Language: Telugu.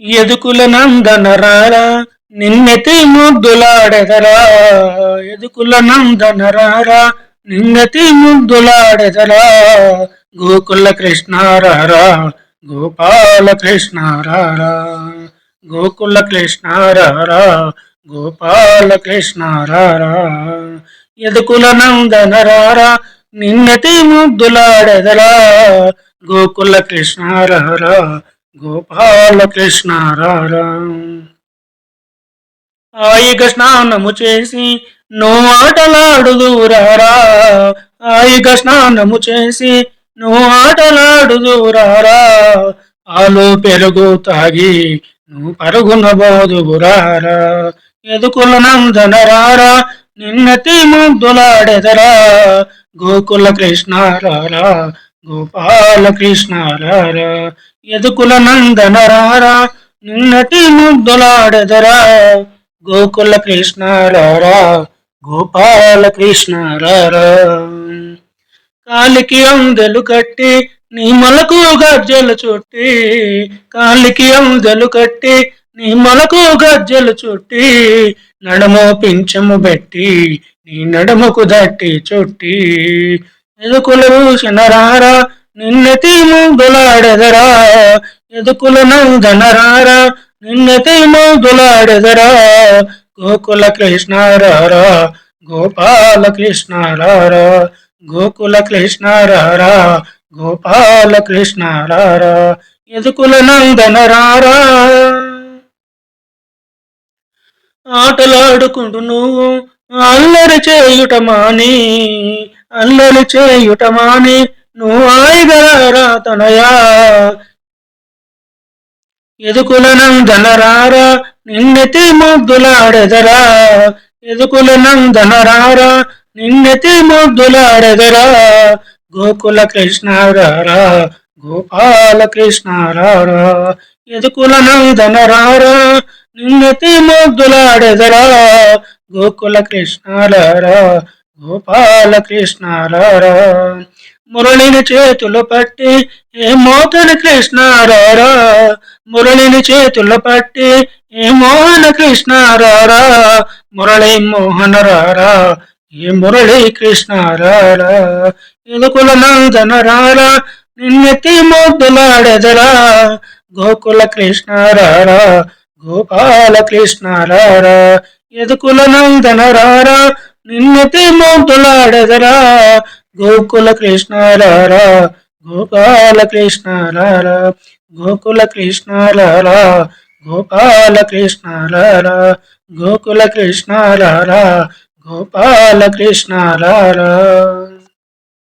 ఎదుకుల నందనరారా నిన్నెతి ముద్దులాడెదరా. ఎదుకుల నందనరారా నిన్నెతి ముద్దులాడెదరా. గోకుల కృష్ణారారా గోపాల కృష్ణారారా గోకుల కృష్ణారారా గోపాల కృష్ణారారా ఎదుకుల నందనరారా నిన్నెతి ముద్దులాడెదరా. గోకుల కృష్ణారారా గోపాల కృష్ణారారా స్నానము చేసి నువ్వు ఆటలాడుదురారా హాయిగా స్నానము చేసి నువ్వు ఆటలాడుదురారా ఆలు పెరుగు తాగి నువ్వు పరుగున బోదుగురారా ఎదుకుల నందనరారా నిన్నతి ముద్దులాడెదరా గోకుల కృష్ణారారా గోపాల కృష్ణారారా ఎదుకుల నందనరారా నిన్నటి ముద్దులాడెదరా గోకుల కృష్ణారారా గోపాల కృష్ణారారా. కాలికి అందెలు కట్టి నీ మొలకు గజ్జలు చుట్టి. కాలికి అందెలు కట్టి నీ మొలకు గజ్జలు చుట్టి. నడము పింఛము పెట్టి నీ నడుముకు దట్టి చుట్టి. ఎదుకుల భూషణరారా నిన్నెతి దులాడెదరా ఎదుకుల ధనరారా నిన్నెతి దులాడెదరా గోకుల కృష్ణారారా? గోపాల కృష్ణారారా? గోకుల కృష్ణారారా? గోపాల కృష్ణారారా? ఎదుకుల నందనరారా ఆటలాడుకుంటు నువ్వు అల్లరి చేయుట మాని అల్లరి చేయుట మాని నువ్వు తనయా? ఎదుకుల నందనరారా నిన్నెతి ముద్దులాడెదరా ఎదుకులనం ధనరారా నిన్నెతి ముద్దులాడెదరా గోకుల కృష్ణారారా గోపాల కృష్ణారారా ఎదుకులనం ధనరారా నిన్నెతి ముద్దులాడెదరా గోకుల కృష్ణారారా గోపాల కృష్ణారారా మురళిని చేతులు పట్టి ఏ మోతని కృష్ణారారా మురళిని చేతులు పట్టి ఏ మోహన కృష్ణారారా మురళి మోహన రారా ఏ మురళి కృష్ణారారా ఎదుకుల నందన రారా నిన్నెత్తి మొద్దులాడెదరా. గోకుల కృష్ణారారా గోపాల కృష్ణారారా ఎదుకుల నందన రారా నిన్నెత్తి మొద్దులాడెదరా. గోకుల కృష్ణారారా గోపాల కృష్ణారారా గోకుల కృష్ణారారా గోపాల కృష్ణారారా గోకుల కృష్ణారారా గోపాల కృష్ణారారా